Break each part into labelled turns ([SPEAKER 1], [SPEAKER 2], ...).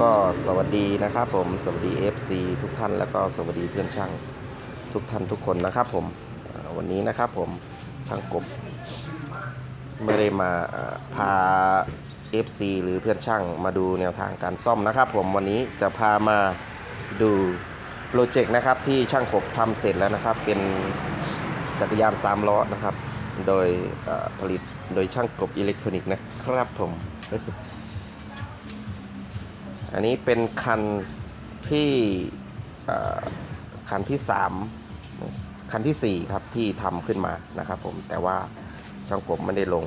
[SPEAKER 1] ก็สวัสดีนะครับผมสวัสดี FC ทุกท่านแล้วก็สวัสดีเพื่อนช่างทุกท่านทุกคนนะครับผมวันนี้นะครับผมช่างกบไม่ได้มาเอ่อพา FC หรือเพื่อนช่างมาดูแนวทางการซ่อมนะครับ ผมวันนี้จะพามาดูโปรเจกต์นะครับที่ช่างกบทำเสร็จแล้วนะครับ เป็นจักรยาน3ล้อนะครับ โดยผลิตโดยช่างกบอิเล็กทรอนิกส์นะครับผม อันนี้เป็นคันที่คันที่ 3 คันทีสี่ 4 ครับที่ทำขึ้นมานะครับผมแต่ว่าช่องผมไม่ได้ลง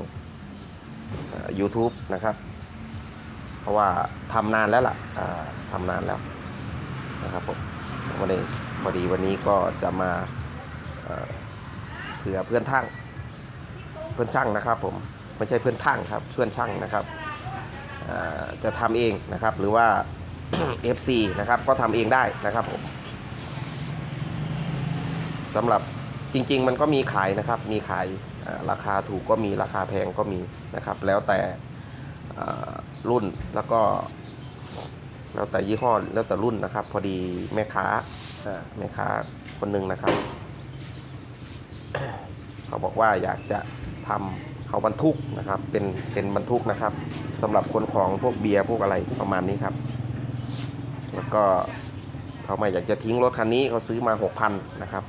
[SPEAKER 1] YouTube นะครับ เพราะว่าทำนานแล้วล่ะอ่าทำนานแล้วนะครับผมวันนี้พอดีวันนี้ก็จะมาเผื่อเพื่อนทั้งเพื่อนช่างนะครับผมไม่ใช่เพื่อนทั้งครับเพื่อนช่างนะครับ จะทำเองนะครับ หรือว่า FC นะครับก็ทำเองได้นะครับผมสำหรับจริง ๆ มันก็มีขายนะครับ มีขายราคาถูกก็มีราคาแพงก็มีนะครับ แล้วแต่รุ่นแล้วก็แล้วแต่ยี่ห้อแล้วแต่รุ่นนะครับ พอดีแม่ค้าแม่ค้าคนหนึ่งนะครับ เขาบอกว่าอยากจะทำ เขาบรรทุกนะครับ เป็นเป็นบรรทุกนะครับสำหรับคนของพวกเบียร์พวกอะไรประมาณนี้ครับ แล้วก็เขาไม่อยากจะทิ้งรถคันนี้เขาซื้อมา 6,000นะครับ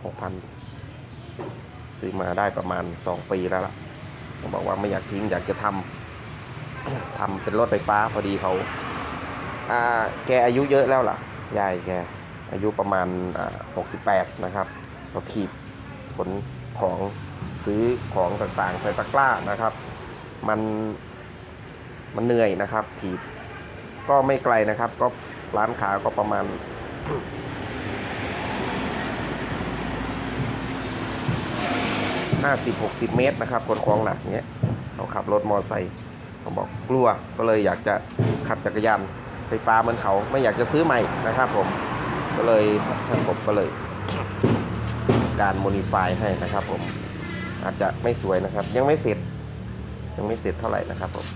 [SPEAKER 1] 6,000 ซื้อมาได้ประมาณ 2 ปีแล้วล่ะเขาบอกว่าไม่อยากทิ้งอยากจะทำทำเป็นรถไฟฟ้าพอดีเขาอ่าแกอายุเยอะแล้วล่ะยายแกอายุประมาณ 68 นะครับเขาถีบขนของ ซื้อของต่างๆ ใส่ตะกร้านะครับ มันมันเหนื่อยนะครับ ถีบก็ไม่ไกลนะครับ ก็ร้านขาก็ประมาณ50-60เมตรนะครับคนคลองหนักเนี้ยเขาขับรถมอไซค์เขาบอกกลัวก็เลยอยากจะขับจักรยานไฟฟ้าเหมือนเขาไม่อยากจะซื้อใหม่นะครับผมก็เลยช่างกบก็เลยการโมดิฟายให้นะครับผม อาจจะไม่สวยนะครับ ยังไม่เสร็จ ยังไม่เสร็จเท่าไหร่นะครับผม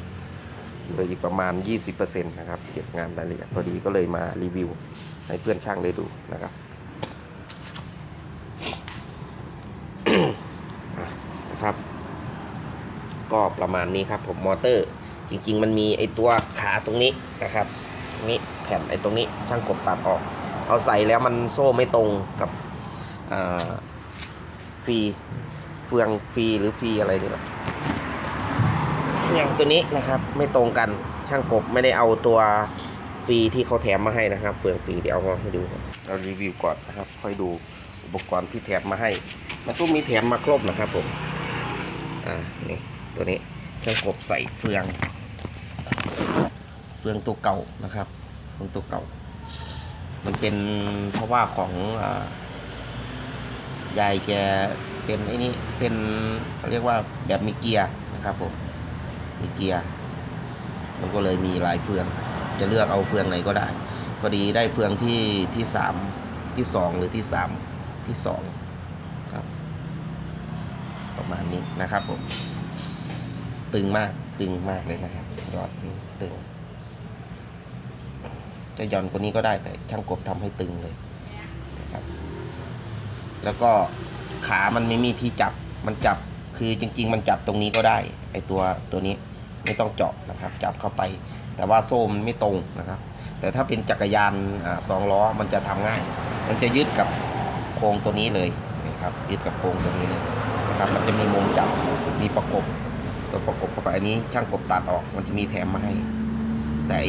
[SPEAKER 1] เหลืออีกประมาณ 20%นะครับ เก็บงานรายละเอียดพอดีก็เลยมารีวิวให้เพื่อนช่างได้ดูนะครับนะครับ ก็ประมาณนี้ครับผมมอเตอร์ จริง ๆ มันมีไอตัวขาตรงนี้นะครับตรงนี้แผ่นไอตรงนี้ช่างกบตัดออกเอาใส่แล้วมันโซ่ไม่ตรงกับฟรี เฟืองฟรีหรือฟรีอะไรนี่แหละเฟืองตัวนี้นะครับไม่ตรงกันช่างกบไม่ได้เอาตัวฟรีที่เขาแถมมาให้นะครับ เฟืองฟรีเดี๋ยวเอามาให้ดูครับเรารีวิวก่อนนะครับ ค่อยดูอุปกรณ์ที่แถมมาให้ มันต้องมีแถมมาครบนะครับผมอ่านี่ตัวนี้ช่างกบใส่เฟือง เฟืองตัวเก่านะครับเฟืองตัวเก่า มันเป็นเพราะว่าของอายายแก เป็นไอ้นี่เป็นเขาเรียกว่าแบบมีเกียร์นะครับผมมีเกียร์มันก็เลยมีหลายเฟือง จะเลือกเอาเฟืองไหนก็ได้พอดีได้เฟืองที่ที่สามที่สองหรือที่สามที่สองครับ ประมาณนี้นะครับผม ตึงมากตึงมากเลยนะครับยอดนี่ตึง จะย่อนกว่านี้ก็ได้แต่ช่างกบทำให้ตึงเลยนะครับ แล้วก็ ขามันไม่มีที่จับมันจับคือจริง ๆ มันจับตรงนี้ก็ได้ไอตัวตัวนี้ไม่ต้องเจาะนะครับ จับเข้าไป แต่ว่าโซ่มันไม่ตรงนะครับ แต่ถ้าเป็นจักรยานอสองล้อมันจะทำง่าย มันจะยึดกับโครงตัวนี้เลยนะครับยึดกับโครงตัวนี้เลยนะครับ มันจะมีมุมจับมีประกบตัวประกบเข้าไปอันนี้ช่างกบตัดออกมันจะมีแถมมาให้ แต่ไอ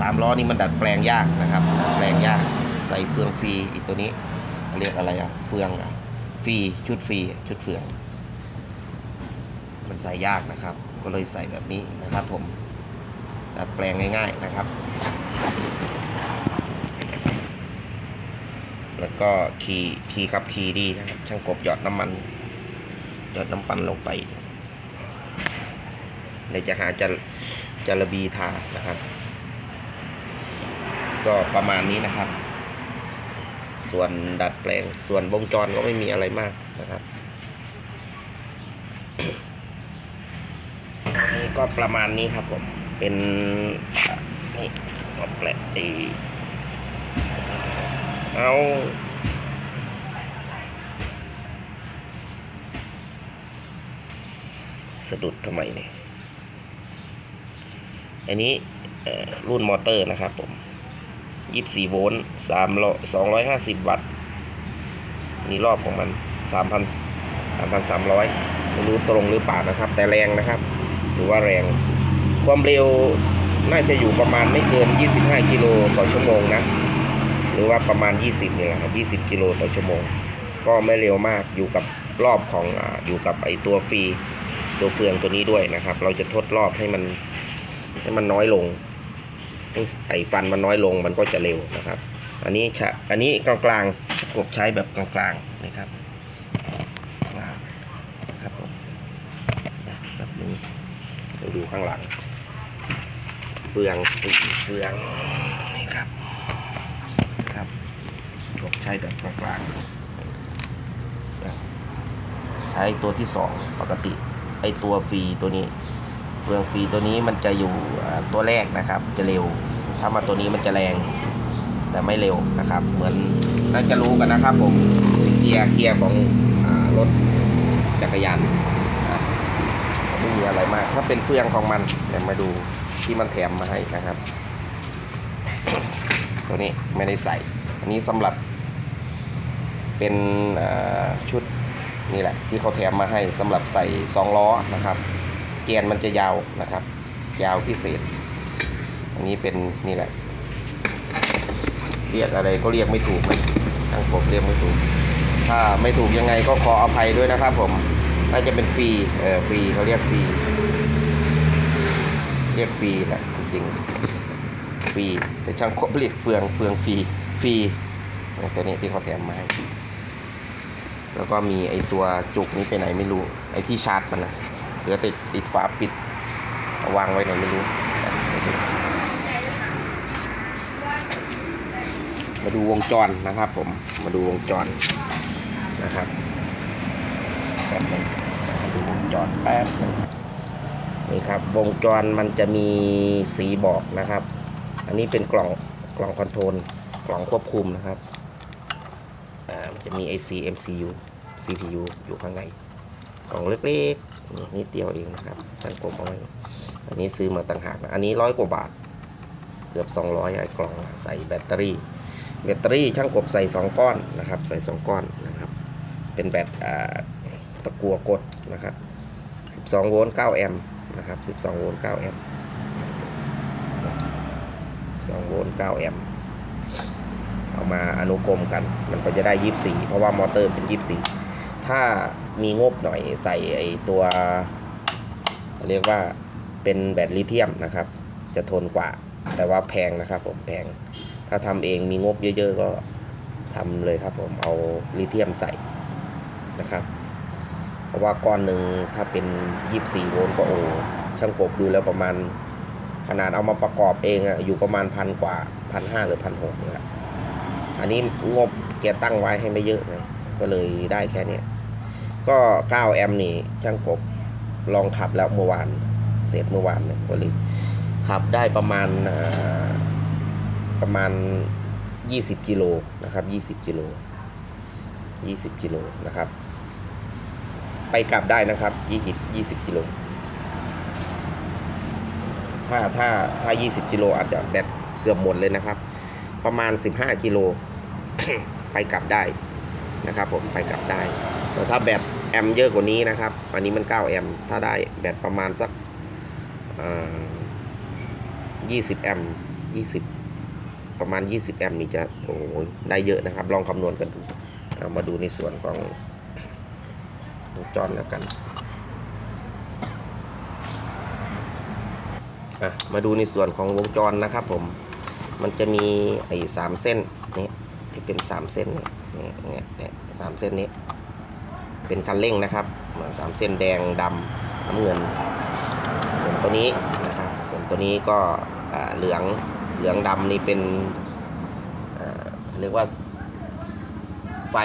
[SPEAKER 1] สามล้อนี่มันดัดแปลงยากนะครับดัดแปลงยากใส่เฟืองฟรีอีกตัวนี้เรียกอะไรอะเฟืองอะ ฟรีชุดฟรีชุดเฟือง มันใส่ยากนะครับ ก็เลยใส่แบบนี้นะครับผมดัดแปลงง่าย ๆนะครับ แล้วก็คีย์คีย์ครับคีย์ดีนะครับ ช่างกบหยอดน้ำมัน หยอดน้ำปันลงไปเลยจะหาจะจะระบีทานะครับ ก็ประมาณนี้นะครับ ส่วนดัดแปลง ส่วนวงจรก็ไม่มีอะไรมากนะครับนี่ก็ประมาณนี้ครับผม เป็นนี่เอ้ยเอาสะดุดทำไมเนี่ย อันนี้รุ่นมอเตอร์นะครับผม 24โวลต์3 250วัตต์ มีรอบของมัน3,000 3,300ไม่รู้ตรงหรือเปล่านะครับ แต่แรงนะครับ ถือว่าแรง ความเร็วน่าจะอยู่ประมาณไม่เกิน 25 กิโลต่อชั่วโมงนะ หรือว่าประมาณ 20นี่แหละครับ20 กิโลต่อชั่วโมง ก็ไม่เร็วมาก อยู่กับรอบของออยู่กับไอตัวฟรี ตัวเฟืองตัวนี้ด้วยนะครับ เราจะทดรอบให้มันให้มันน้อยลง ไอฟันมันน้อยลงมันก็จะเร็วนะครับ อันนี้ชะอันนี้กลางๆกบใช้แบบกลางๆนะครับครับผมแบบนี้ไปดูข้างหลังเฟืองสีเฟืองนี่ครับครับกบใช้แบบกลางๆเฟืองใช้ตัวที่สองปกติไอตัวฟรีตัวนี้ เฟืองฟรีตัวนี้มันจะอยู่ตัวแรกนะครับ จะเร็ว ถ้ามาตัวนี้มันจะแรง แต่ไม่เร็วนะครับ เหมือนน่าจะรู้กันนะครับ ผมเกียร์เกียร์ของอรถจักรยานไม่มีอะไรมาก ถ้าเป็นเฟืองของมันเดี๋ยวมาดูที่มันแถมมาให้นะครับ ตัวนี้ไม่ได้ใส่ อันนี้สำหรับเป็นชุดนี่แหละที่เขาแถมมาให้สำหรับใส่สองล้อนะครับ แกนมันจะยาวนะครับ ยาวพิเศษ อันนี้เป็นนี่แหละ เรียกอะไรก็เรียกไม่ถูกนะทางผมเรียกไม่ถูก ถ้าไม่ถูกยังไงก็ขออภัยด้วยนะครับผมน่าจะเป็นฟรีเออฟรีเขาเรียกฟรีเรียกฟรีแหละจริงฟรีแต่ช่างคบเรียกเฟืองเฟืองฟรีฟรีตัวนี้ที่เขาแถมมาให้แล้วก็มีไอตัวจุกนี้ไปไหนไม่รู้ไอที่ชาร์จมันนะ เหลือแต่ติดฝาปิดวางไว้ไหนไม่รู้มาดูวงจรนะครับ ผมมาดูวงจรนะครับแป๊บนึงดูวงจรแป๊บนึงนี่ครับ วงจรมันจะมีสีบอกนะครับ อันนี้เป็นกล่องกล่องคอนโทรลกล่องควบคุมนะครับมันจะมี IC MCU CPU อยู่ข้างในกล่องเล็กๆ นี่นิดเดียวเองนะครับช่างกลมเอาไว้อันนี้ซื้อมาต่างหากนะอันนี้ร้อยกว่าบาท เกือบ 200ไอ้กล่องใส่แบตเตอรี่ แบตเตอรี่ช่างกบใส่ 2 ก้อนนะครับ ใส่ 2 ก้อนนะครับ เป็นแบตตะกัวกดนะครับ 12 โวลต์9แอมป์นะครับ 12 โวลต์9แอมป์2โวลต์9แอมป์เอามาอนุกรมกัน มันก็จะได้ 24 เพราะว่ามอเตอร์เป็น 24 ถ้า มีงบหน่อยใส่ไอตัว เรียกว่าเป็นแบตลิเธียมนะครับ จะทนกว่า แต่ว่าแพงนะครับผมแพง ถ้าทำเองมีงบเยอะ ๆ ก็ทำเลยครับผมเอาลิเธียมใส่นะครับ เพราะว่าก้อนหนึ่งถ้าเป็น 24 โวลต์ก็โอ้ช่างกบดูแล้วประมาณ ขนาดเอามาประกอบเองอะอยู่ประมาณพันกว่าพันห้าหรือพันหกนี่แหละอันนี้งบแกตั้งไว้ให้ไม่เยอะไงก็เลยได้แค่นี้ ก็ 9 แอมป์นี่ช่างกบลองขับแล้วเมื่อวานเสร็จเมื่อวานเนี่ยก็เลยขับได้ประมาณประมาณ 20 กิโลนะครับ 20 กิโล 20 กิโลนะครับ ไปกลับได้นะครับ 20 20 กิโล ถ้าถ้าถ้า 20 กิโลอาจจะแบตเกือบหมดเลยนะครับ ประมาณ 15 กิโล ไปกลับได้นะครับผมไปกลับได้แต่ถ้าแบต แอมป์เยอะกว่านี้นะครับ อันนี้มัน9แอมป์ถ้าได้แบตประมาณสักอ่า20แอมป์20ประมาณ 20 แอมป์นี่จะโอ้ยได้เยอะนะครับ ลองคำนวณกันดูเอามาดูในส่วนของวงจรแล้วกันมาดูในส่วนของวงจรนะครับผม มันจะมีไอ้สามเส้นนี่ที่เป็นสามเส้นนี่นี่นี่สามเส้นนี้ เป็นคันเร่งนะครับสามเส้นแดงดำน้ำเงิน ส่วนตัวนี้นะครับส่วนตัวนี้ก็เหลืองเหลืองดำนี่เป็นเรียกว่าไฟ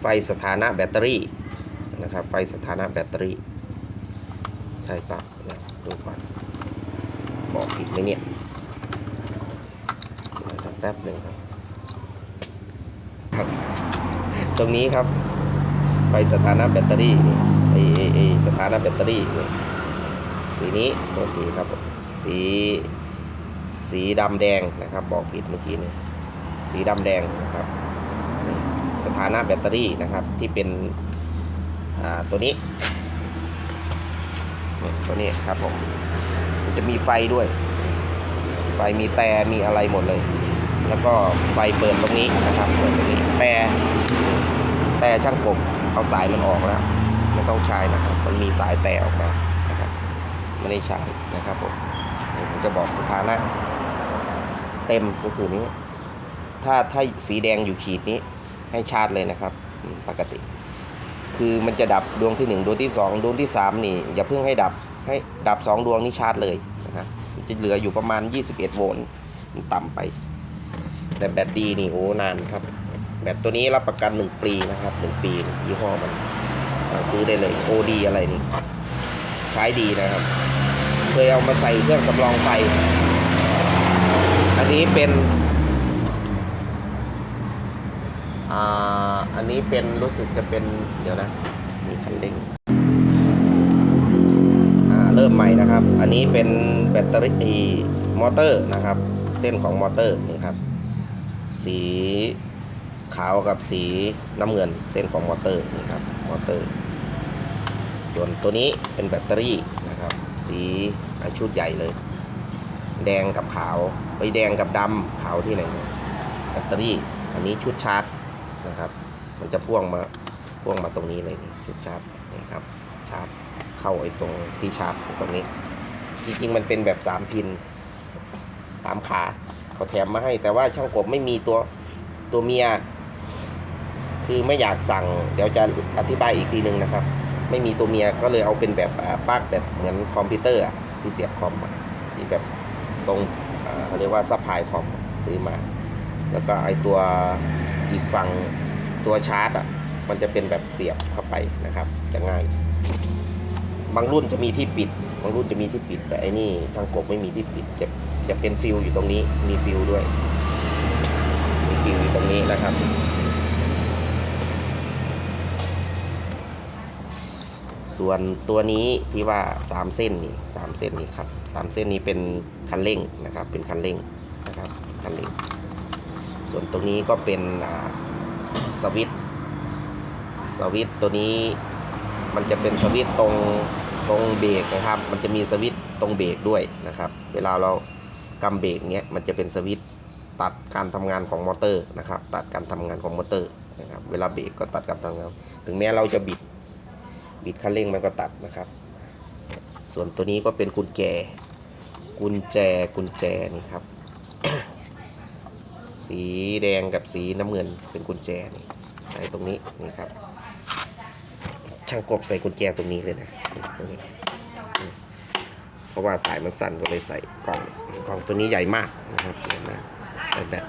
[SPEAKER 1] ไฟสถานะแบตเตอรี่นะครับไฟสถานะแบตเตอรี่ ใช่ปะนี่ยดูก่อนบอกผิดไหมเนี่ยแป๊บหนึ่งครับ ตรงนี้ครับ ไปสถานะแบตเตอรี่นี่ไอไอไอสถานะแบตเตอรี่นี่สีนี้ตัวทีครับสีสีดำแดงนะครับ บอกผิดเมื่อกี้นี่สีดำแดงนะครับ สถานะแบตเตอรี่นะครับที่เป็นอ่าตัวนี้ ตัวนี้ครับผมมันจะมีไฟด้วย ไฟมีแต่มีอะไรหมดเลย แล้วก็ไฟเปิดตรงนี้นะครับเปิดตรงนี้แต่ แต่ช่างกบเอาสายมันออกแล้วไม่ต้องใช้นะครับ มันมีสายแต่ออกมานะครับไม่ได้ใช้นะครับผมผมจะบอกสถานะ เต็มก็คือนี้ ถ้าถ้าสีแดงอยู่ขีดนี้ให้ชาร์จเลยนะครับปกติ คือมันจะดับดวงที่หนึ่งดวงที่สองดวงที่สามนี่ อย่าเพิ่งให้ดับให้ดับสองดวงนี้ชาร์จเลยนะครับมันจะเหลืออยู่ประมาณ 21 โวลต์มันต่ำไป แต่แบตดีนี่โอ้นานครับ แบตตัวนี้รับประกัน 1 ปีนะครับ 1 ปียี่ห้อมันสั่งซื้อได้เลยโอดีอะไรนี่ใช้ดีนะครับ เคยเอามาใส่เครื่องสำรองไฟ อันนี้เป็นอ่าอันนี้เป็นรู้สึกจะเป็นเดี๋ยวนะ มีคันเร่งอ่าเริ่มใหม่นะครับ อันนี้เป็นแบตเตอรี่มอเตอร์นะครับ เส้นของมอเตอร์นี่ครับ สี ขาวกับสีน้ำเงินเส้นของมอเตอร์นี่ครับมอเตอร์ ส่วนตัวนี้เป็นแบตเตอรี่นะครับสีชุดใหญ่เลย แดงกับขาวไปแดงกับดำขาวที่ไหนแบตเตอรี่ อันนี้ชุดชาร์จนะครับ มันจะพ่วงมาพ่วงมาตรงนี้เลยนี่ชุดชาร์จนี่ครับชาร์จเข้าไอ้ตรงที่ชาร์จตรงนี้ จริงๆมันเป็นแบบสามพินสามขาเขาแถมมาให้แต่ว่าช่างกบไม่มีตัวตัวเมีย คือไม่อยากสั่ง เดี๋ยวจะอธิบายอีกทีหนึ่งนะครับ ไม่มีตัวเมียก็เลยเอาเป็นแบบอ่าปลั๊กแบบเหมือนคอมพิวเตอร์ที่เสียบคอมอะที่แบบตรงเขาเรียกว่าซัพพลายคอมซื้อมา แล้วก็ไอตัวอีกฝั่งตัวชาร์จอะมันจะเป็นแบบเสียบเข้าไปนะครับ จะง่าย บางรุ่นจะมีที่ปิด บางรุ่นจะมีที่ปิด แต่อันนี้ช่างกบไม่มีที่ปิด จะจะเป็นฟิลอยู่ตรงนี้ มีฟิลด้วย มีฟิลอยู่ตรงนี้นะครับ ส่วนตัวนี้ที่ว่า 3 เส้นนี่สามเส้นนี่ครับสามเส้นนี้เป็นคันเร่งนะครับ เป็นคันเร่งนะครับคันเร่ง ส่วนตรงนี้ก็เป็นสวิตสวิตตัวนี้มันจะเป็นสวิตตรงตรงเบรกนะครับ มันจะมีสวิตตรงเบรกด้วยนะครับ เวลาเรากำเบรกเนี้ยมันจะเป็นสวิตตัดการทำงานของมอเตอร์นะครับ ตัดการทำงานของมอเตอร์นะครับ เวลาเบรกก็ตัดการทำงาน ถึงแม้เราจะบิด บิดคันเร่งมันก็ตัดนะครับ ส่วนตัวนี้ก็เป็นกุญแจ กุญแจกุญแจนี่ครับ สีแดงกับสีน้ำเงินเป็นกุญแจนี่ใส่ตรงนี้นี่ครับ ช่างกบใส่กุญแจตรงนี้เลยนะตรงนี้เพราะว่าสายมันสั้นก็เลยใส่กล่องกล่องตัวนี้ใหญ่มากนะครับใหญ่มากใส่แบบ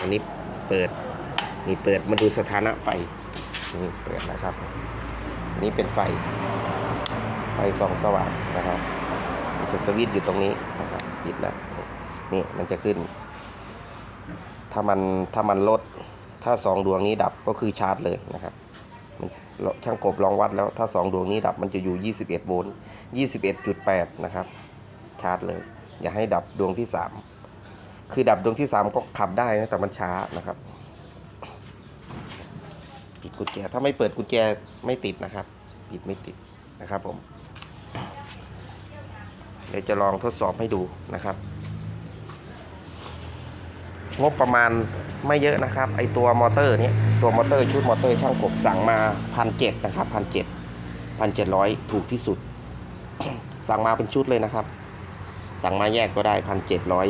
[SPEAKER 1] อันนี้เปิดนี่เปิดมาดูสถานะไฟนี่เปิดนะครับ อันนี้เป็นไฟ ไฟส่องสว่างนะครับมันจะสวิตช์อยู่ตรงนี้นะครับปิดแล้วนี่มันจะขึ้น ถ้ามันถ้ามันลด ถ้าสองดวงนี้ดับก็คือชาร์จเลยนะครับมันช่างกบลองวัดแล้วถ้าสองดวงนี้ดับมันจะอยู่ 21โวลต์21.8 นะครับ ชาร์จเลย อย่าให้ดับดวงที่ 3 คือดับดวงที่ 3 ก็ขับได้นะแต่มันช้านะครับ กุญแจ ถ้าไม่เปิดกุญแจไม่ติดนะครับปิดไม่ติดนะครับผม เดี๋ยวจะลองทดสอบให้ดูนะครับ งบประมาณไม่เยอะนะครับ ไอตัวมอเตอร์นี้ตัวมอเตอร์ชุดมอเตอร์ช่างกบสั่งมาพันเจ็ดนะครับพันเจ็ดพันเจ็ดร้อยถูกที่สุด สั่งมาเป็นชุดเลยนะครับ สั่งมาแยกก็ได้พันเจ็ดร้อย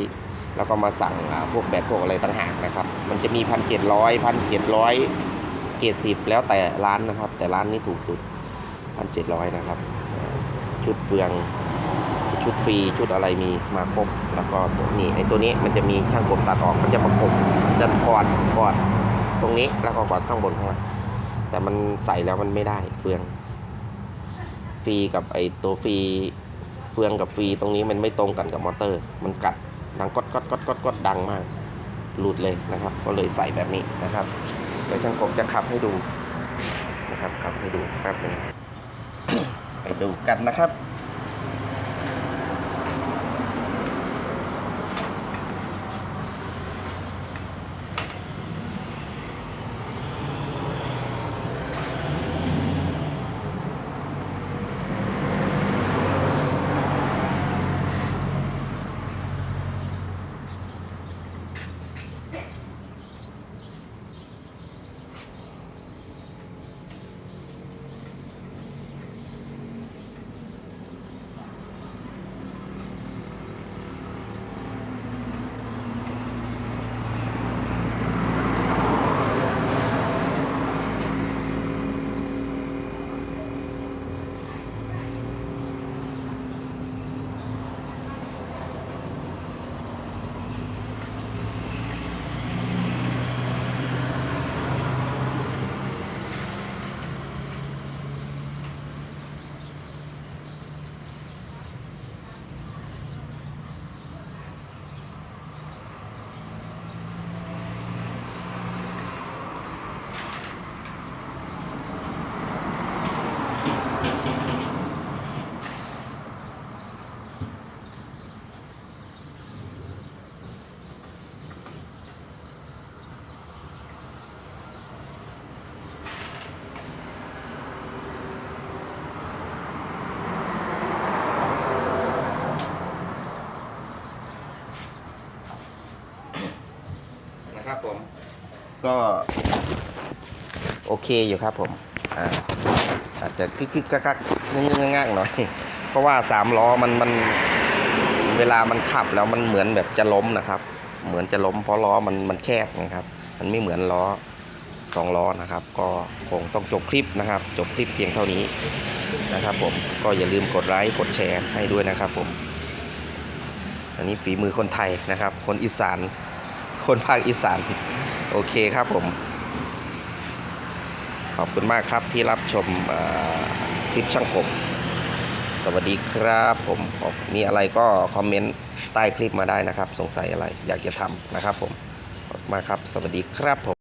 [SPEAKER 1] แล้วก็มาสั่งพวกแบตพวกอะไรต่างหากนะครับ มันจะมีพันเจ็ดร้อยพันเจ็ดร้อย เจ็ดสิบแล้วแต่ร้านนะครับ แต่ร้านนี้ถูกสุดพันเจ็ดร้อยนะครับ ชุดเฟือง ชุดฟรีชุดอะไรมีมาครบแล้วก็ตัวนี้ไอ้ตัวนี้มันจะมีช่างกบตัดออกมันจะประกบจะกอดกอดตรงนี้แล้วก็กอดข้างบนข้างล่างแต่มันใส่แล้วมันไม่ได้เฟือง ฟรีกับไอ้ตัวฟรีเฟืองกับฟรีตรงนี้มันไม่ตรงกันกับมอเตอร์ มันกัดดังกดก๊อดก๊อดก๊อดก๊อดดังมากหลุดเลยนะครับ ก็เลยใส่แบบนี้นะครับ เดี๋ยวช่างกบจะขับให้ดูนะครับขับให้ดูแป๊บนึงไปดูกันนะครับผม ก็ โอเคอยู่ครับผมอ่าอาจจะกึกกึกกักกักงึงงงักหน่อย เพราะว่าสามล้อมันมันเวลามันขับแล้วมันเหมือนแบบจะล้มนะครับ เหมือนจะล้มเพราะล้อมันมันแคบนะครับ มันไม่เหมือนล้อสองล้อนะครับ ก็คงต้องจบคลิปนะครับ จบคลิปเพียงเท่านี้นะครับ ผมก็อย่าลืมกดไลค์กดแชร์ให้ด้วยนะครับผม อันนี้ฝีมือคนไทยนะครับ คนอีสาน คนภาคอีสาน โอเคครับผม ขอบคุณมากครับที่รับชมคลิปช่างผม สวัสดีครับผม มีอะไรก็คอมเมนต์ใต้คลิปมาได้นะครับ สงสัยอะไรอยากจะทำนะครับผมขอบคุณมากครับ สวัสดีครับผม